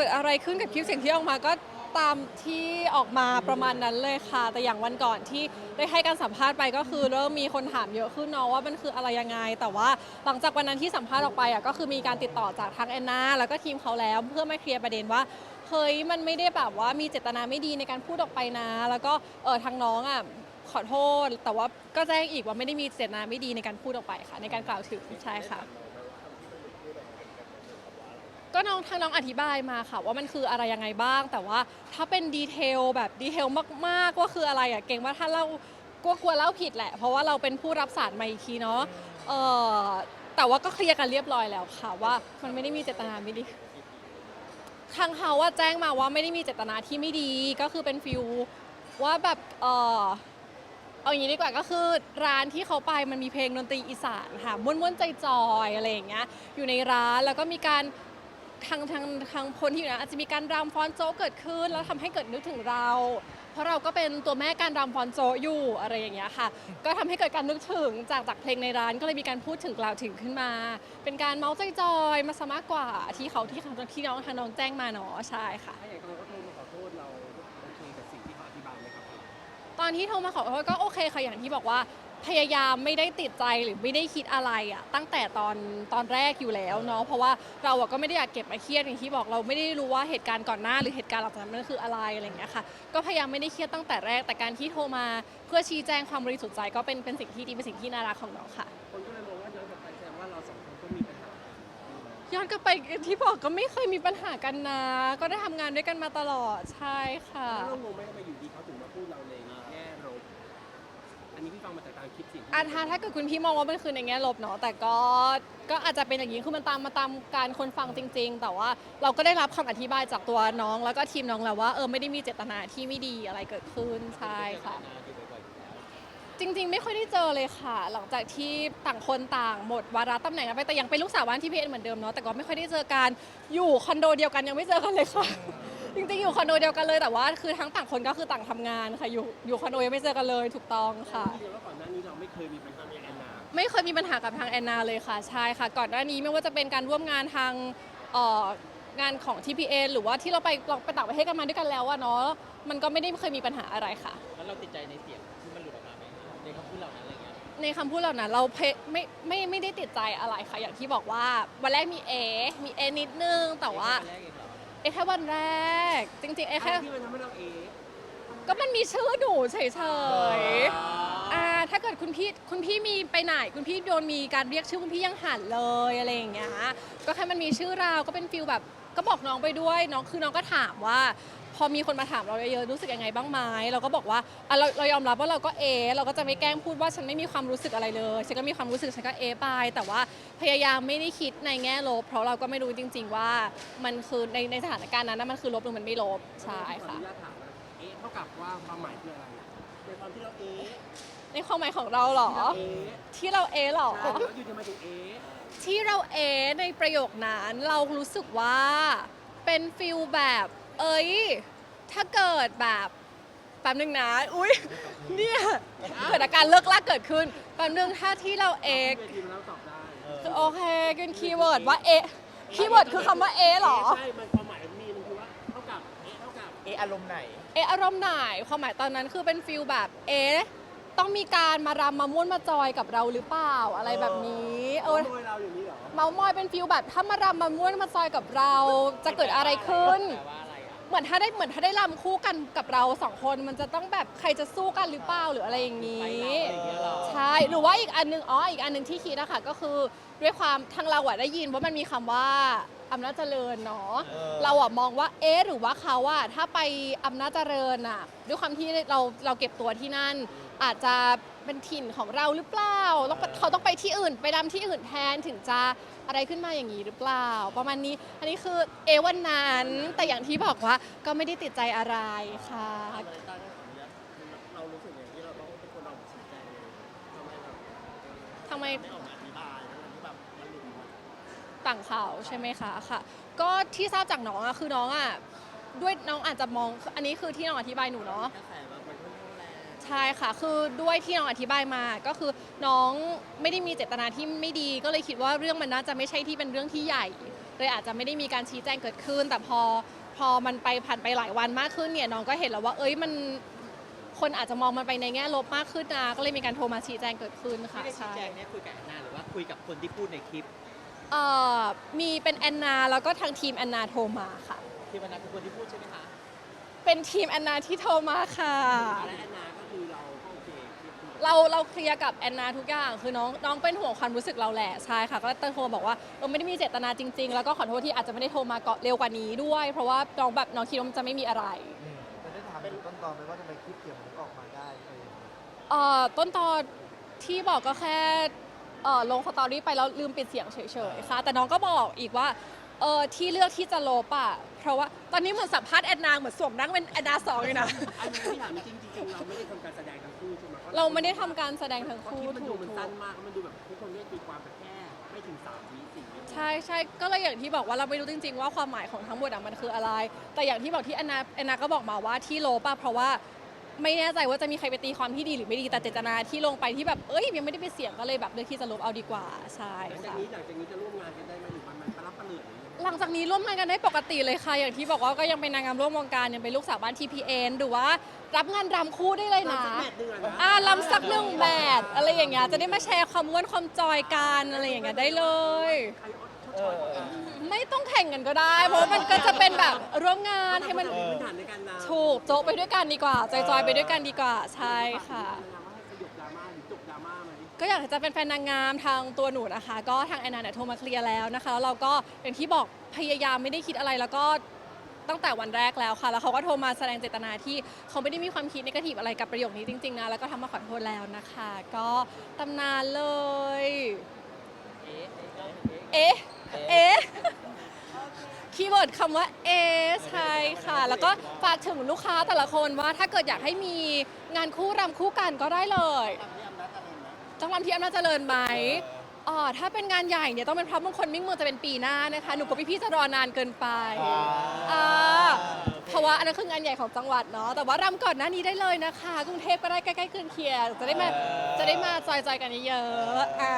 กิดอะไรขึ้นกับคลิปเสียงที่ออกมาก็ตามที่ออกมาประมาณนั้นเลยค่ะ แต่อย่างวันก่อนที่ได้ให้การสัมภาษณ์ไปก็คือเริ่มมีคนถามเยอะขึ้นเนาะว่ามันคืออะไรยังไง แต่ว่าหลังจากวันนั้นที่สัมภาษณ์ออกไปอะก็คือมีการติดต่อจากทางแอนนาแล้วก็ทีมเขาแล้วเพื่อมาเคลียร์ประเด็นว่าเฮ้ยมันไม่ได้แบบว่ามีเจตนาไม่ดีในการพูดออกไปนะ แล้วก็เออทางน้องอะขอโทษ แต่ว่าก็แจ้งอีกว่าไม่ได้มีเจตนาไม่ดีในการพูดออกไปค่ะ ในการกล่าวถึงใช่ค่ะ ก็น้องทางน้องอธิบายมาค่ะ ว่ามันคืออะไรยังไงบ้าง แต่ว่าถ้าเป็นดีเทลแบบดีเทลมากๆว่าคืออะไรอะเก่งว่าถ้าเรากลัวกลัวเล่าผิดแหละ เพราะว่าเราเป็นผู้รับสารมาอีกทีเนาะเออแต่ว่าก็เคลียร์กันเรียบร้อยแล้วค่ะว่ามันไม่ได้มีเจตนาไม่ดี ทางเขาว่าแจ้งมาว่าไม่ได้มีเจตนาที่ไม่ดีก็คือเป็นฟิลว่าแบบเออเอาอย่างนี้ดีกว่าก็คือร้านที่เขาไปมันมีเพลงดนตรีอีสานค่ะม้วนๆใจจอยอะไรอย่างเงี้ยอยู่ในร้านแล้วก็มีการ ทางทางทางคนที่อยู่นะอาจจะมีการรำฟ้อนโจ๊กเกิดขึ้น แล้วทำให้เกิดนึกถึงเรา เพราะเราก็เป็นตัวแม่การรำฟ้อนโจ๊กอยู่อะไรอย่างเงี้ยค่ะ ก็ทำให้เกิดการนึกถึงจากจากเพลงในร้านก็เลยมีการพูดถึงกล่าวถึงขึ้นมา เป็นการเมาส์จอยๆมาซะมากกว่าที่เขาที่เขาที่น้องทางน้องแจ้งมาเนาะใช่ค่ะ ถ้าอย่างเขาก็โทรมาขอโทษเราโอเคกับสิ่งที่เขาอธิบายไหมครับ ตอนที่โทรมาขอโทษก็โอเคค่ะอย่างที่บอกว่า พยายามไม่ได้ติดใจหรือไม่ได้คิดอะไรอะตั้งแต่ตอนตอนแรกอยู่แล้วเนาะเพราะว่าเราอะก็ไม่ได้อยากเก็บมาเครียดอย่างที่บอกเราไม่ได้รู้ว่าเหตุการณ์ก่อนหน้า หรือเหตุการณ์หลังจากนั้นมันคืออะไรอะไรอย่างเงี้ยค่ะก็พยายามไม่ได้เครียดตั้งแต่แรกแต่การที่โทรมาเพื่อชี้แจงความบริสุทธิ์ใจก็เป็นเป็นสิ่งที่ดีเป็นสิ่งที่น่ารักของน้องค่ะ คนก็เลยมองว่าย้อนกลับไปแสดงว่าเราสองคนก็มีปัญหาย้อนกลับไปที่บอกก็ไม่เคยมีปัญหากันนะ ก็ได้ทำงานด้วยกันมาตลอดใช่ค่ะ แล้วเรางงไหมทำไมอยู่ดีเขาถึงมาพูดเราในแง่ลบอั นนี้พี่ฟังมาจากตามคลิปเสียงที่าถ้าถ้าเกิดคุณพี่มองว่ามันคือในแง่ลบเนาะแต่ก็ก็อาจจะเป็นอย่างนี้คือมันตามมาตามการคนฟังจริง ๆ แต่ว่าเราก็ได้รับคำอธิบายจากตัวน้อง แล้วก็ทีมน้องแล้วว่าเออไม่ได้มีเจตนาที่ไม่ดีอะไรเกิดขึ้นใช่ค่ะ จริง ๆ ไม่ค่อยได้เจอเลยค่ะ หลังจากที่ต่างคนต่างหมดวาระตำแหน่งกันไปแต่ยังเป็นลูกสาวบ้านที่เอ็นเหมือนเดิมเนาะแต่ก็ไม่ค่อยได้เจอกันอยู่คอนโดเดียวกันยังไม่เจอกันเลยค่ะ จริงๆ อยู่คอนโดเดียวกันเลยแต่ว่าคือทั้งต่างคนก็คือต่างทำงานค่ะอยู่อยู่คอนโดยังไม่เจอกันเลยถูกต้องค่ะที่เรียกว่าก่อนหน้านี้เราไม่เคยมีปัญหากับแอนนาไม่เคยมีปัญหากับทางแอนนาเลยค่ะใช่ค่ะ ก่อนหน้านี้ไม่ว่าจะเป็นการร่วมงานทางเอ่องานของ TPN หรือว่าที่เราไปเราไปต่างประเทศกันมาด้วยกันแล้วอะเนาะมันก็ไม่ได้เคยมีปัญหาอะไรค่ะ แล้วเราติดใจในเสียงที่มันหลุดออกมาไหมในคำพูดเหล่านั้นอะไรเงี้ยในคำพูดเหล่านั้นเราเพไม่ไม่ไม่ได้ติดใจอะไรค่ะอย่างที่บอกว่าวันแรกมีเอมีเอนิดนึงแต่ว่าแรกเอง เหรอเอแค่วันแรก จริงๆเอแค่ที่มันทำให้เราเอะก็มันมีชื่อหนูเฉยๆอ่าถ้าเกิดคุณพี่คุณพี่มีไปไหนคุณพี่โดนมีการเรียกชื่อคุณพี่ยังหันเลยอะไรอย่างเงี้ยก็แค่มันมีชื่อเราก็เป็นฟิลแบบก็บอกน้องไปด้วยน้องคือน้องก็ถามว่าพ อมีคนมาถามเราเยอะๆรู้สึกยังไงบ้างไหมเราก็บอกว่าอะเราเรายอมรับว่าเราก็เอเราก็จะไม่แกล้งพูดว่าฉันไม่มีความรู้สึกอะไรเลย ฉันก็มีความรู้สึกฉันก็เอไป แต่ว่าพยายามไม่ได้คิดในแง่ลบ เพราะเราก็ไม่รู้จริง ๆ ว่ามันคือในในสถานการณ์นั้นนะมันคือลบหรือมันไม่ลบใช่ขอค่ะอนุญาตถามนะเอะเท่ากับว่าความหมายคืออะไรในความที่เราเอะในความหมายของเราเหรอที่เราเอะที่เราเอเหรอ ใช่แล้วอยู่ทำไมถึงเอะที่เราเอในประโยคนั้นเรารู้สึกว่าเป็นฟิลแบบ เอ้ย ถ้าเกิดแบบแป๊บนึงนะ อุ้ยเนี่ยเกิดอาการเลิกลากเกิดขึ้นแป๊บนึงถ้าที่เราเอเวทีมันแล้วตอบได้คือโอเคเป็นคีย์เวิร์ดว่าเอคีย์เวิร์ดคือคำว่าเอเหรอ ใช่ มันความหมายมันมีมันคือว่าเท่ากับเอะเท่ากับเออารมณ์ไหน เออารมณ์ไหนความหมายตอนนั้นคือเป็นฟิลแบบเอต้องมีการมารำมาม่วนมาจอยกับเราหรือเปล่าอะไรแบบนี้เออขโมยเราอย่างนี้เหรอ เมามอยเป็นฟิลแบบถ้ามารำมาม่วนมาซอยกับเรา จะเกิดอะไรขึ้น แปลว่าอะไรอะ เหมือนถ้าได้เหมือนถ้าได้รำคู่กันกับเราสองคนมันจะต้องแบบใครจะสู้กันหรือเปล่าหรืออะไรอย่างนี้อะไรอย่างเงี้ยเหรอใช่หรือว่าอีกอันนึงอ๋ออีกอันนึงที่คิดนะคะก็คือด้วยความทางเราอะได้ยินว่ามันมีคำว่าอำนาจเจริญเนาะเออเราอะมองว่าเอ๊ะหรือว่าเขาอะถ้าไปอำนาจเจริญอะด้วยความที่เราเราเก็บตัวที่นั่น อาจจะเป็นถิ่นของเราหรือเปล่าต้องไปเขาต้องไปที่อื่น ไปรำที่อื่นแทนถึงจะอะไรขึ้นมาอย่างนี้หรือเปล่า ประมาณนี้อันนี้คือเอวันนั้นแต่อย่างที่บอกว่าก็ไม่ได้ติดใจอะไรค่ะเรารู้สึกอย่างที่เราต้องเป็นคนเราชี้แจงเลยทำไมแบบทำไม ไม่ออกมาอธิบายทั้งที่แบบมันหลุดมาต่างข่าวใช่ไหมคะค่ะ ก็ที่ทราบจากน้องอะคือน้องอะด้วยน้องอาจจะมองอันนี้คือที่น้องอธิบายหนูเนาะ กระแส ใช่ค่ะ คือด้วยที่น้องอธิบายมาก็คือน้องไม่ได้มีเจตนาที่ไม่ดี ก็เลยคิดว่าเรื่องมันน่าจะไม่ใช่ที่เป็นเรื่องที่ใหญ่เลยอาจจะไม่ได้มีการชี้แจงเกิดขึ้น แต่พอพอมันไปผ่านไปหลายวันมากขึ้นเนี่ยน้องก็เห็นแล้วว่า เอ้ยมันคนอาจจะมองมันไปในแง่ลบมากขึ้นนะก็เลยมีการโทรมาชี้แจงเกิดขึ้นค่ะที่ได้ชี้ใช่แจงเนี่ยคุยกับแอนนาหรือว่าคุยกับคนที่พูดในคลิป เอ่อมีเป็นแอนนาแล้วก็ทางทีมแอนนาโทรมาค่ะ ที่วันนั้นคือคนที่พูดใช่ไหมคะเป็นทีมแอนนาที่โทรมาค่ะ และแอนนาก็คือเราก็โอเคที่คุยกับ เราเราเคลียร์กับแอนนาทุกอย่าง คือน้องน้องเป็นห่วงความรู้สึกเราแหละใช่ค่ะ ก็โทรมาบอกว่าเราไม่ได้มีเจตนาจริง ๆ แล้วก็ขอโทษที่อาจจะไม่ได้โทรมาเกาะเร็วกว่านี้ด้วย เพราะว่าน้องแบบน้องคิดว่ามันจะไม่มีอะไร จะได้ถามเป็นต้นตอนไหมว่าทำไมคลิปเสียงมันออกมาได้อะไรอย่างเงี้ยเอ่อต้นตอนที่บอกก็แค่เอ่อลงสตอรี่ไปแล้วลืมปิดเสียงเฉยๆค่ะแต่น้องก็บอกอีกว่าเออที่เลือกที่จะลบอะ เพราะว่าตอนนี้เหมือนสัมภาษณ์แอนนาเหมือนสวมนั่งเป็นแอนนาสองเลยนะ อันนี้ที่ถามจริงๆจริงๆเราไม่ได้ทำการแสดงทั้งคู่ใช่ไหมเราไม่ได้ทำการแสดงทั้งเพราะคู่คลิปมันถูดูกมันถูสั้กนมากมันดูแบบทุกคนได้ตีความแบบแค่ไม่ถึงสามวิสี่วิใช่ใช่ก็เลยอย่างที่บอกว่าเราไม่รู้จริง ๆ ว่าความหมายของทั้งหมดอะมันคืออะไร แต่อย่างที่บอกที่แอนนาแอนนาก็บอกมาว่าที่โลปอะเพราะว่าไม่แน่ใจว่าจะมีใครไปตีความที่ดีหรือไม่ดีแต่เจตนาที่ลงไปที่แบบเอ้ยยังไม่ได้ไปเสียงก็เลยแบบเลือกที่จะลบเอาดีกว่าใช่หลังจากค่ะ นี้หลังจากนี้จะร่วมงานกันได้ไหมหรือมันมันปลารับปลาเหลือหรือยังไง หลังจากนี้ร่วมงานกันได้ปกติเลยค่ะ อย่างที่บอกว่าก็ยังเป็นนางงามร่วมวงการยังเป็นลูกสาวบ้าน TPN หรือว่ารับงานรำคู่ได้เลยนะสักแมตช์หนึ่งอะนะอ่าลำสักหนึ่งแมทอะไรอย่างเงี้ยจะได้มาแชร์ความม้วนความจอยกันอะไรอย่างเงี้ยได้เลยใครชดชอยกว่ากันไม่ต้องแข่งกันก็ได้ เพราะว่ามันก็จะเป็นแบบร่วมงานให้มันพื้นฐานในการนำถูกโจ๊ะไปด้วยกันดีกว่าจอยๆไปด้วยกันดีกว่าใช่ค่ะ ก็อยากจะเป็นแฟนนางงามทางตัวหนูนะคะ ก็ทางแอนนาเนี่ยโทรมาเคลียร์แล้วนะคะแล้วเราก็อย่างที่บอกพยายามไม่ได้คิดอะไรแล้วก็ตั้งแต่วันแรกแล้วค่ะ แล้วเขาก็โทรมาแสดงเจตนาที่เขาไม่ได้มีความคิดนกาทีฟอะไรกับประโยคนี้จริงๆนะ แล้วก็ทำมาขอโทษแล้วนะคะ ก็ตำนานเลย เอ๊ะ เอ๊ะ คีย์เวิร์ดคำว่าเอ๊ะใช่ค่ะ แล้วก็ฝากถึงลูกค้าแต่ละคนว่าถ้าเกิดอยากให้มีงานคู่รำคู่กันก็ได้เลย ต้องรำที่อำนาจเจริญไหมอ๋อถ้าเป็นงานใหญ่เนี่ยต้องเป็นพระมงคลมิ่งเมืองจะเป็นปีหน้านะคะ หนูกับพี่ๆจะรอนานเกินไปอ่าเพราะว่าอันนั้นคืองานใหญ่ของจังหวัดเนาะ แต่ว่ารำก่อนหน้านี้ได้เลยนะคะ กรุงเทพก็ได้ใกล้ๆเคืนเคียงจะได้มาจะได้มาจอยๆกันเยอะๆอ่า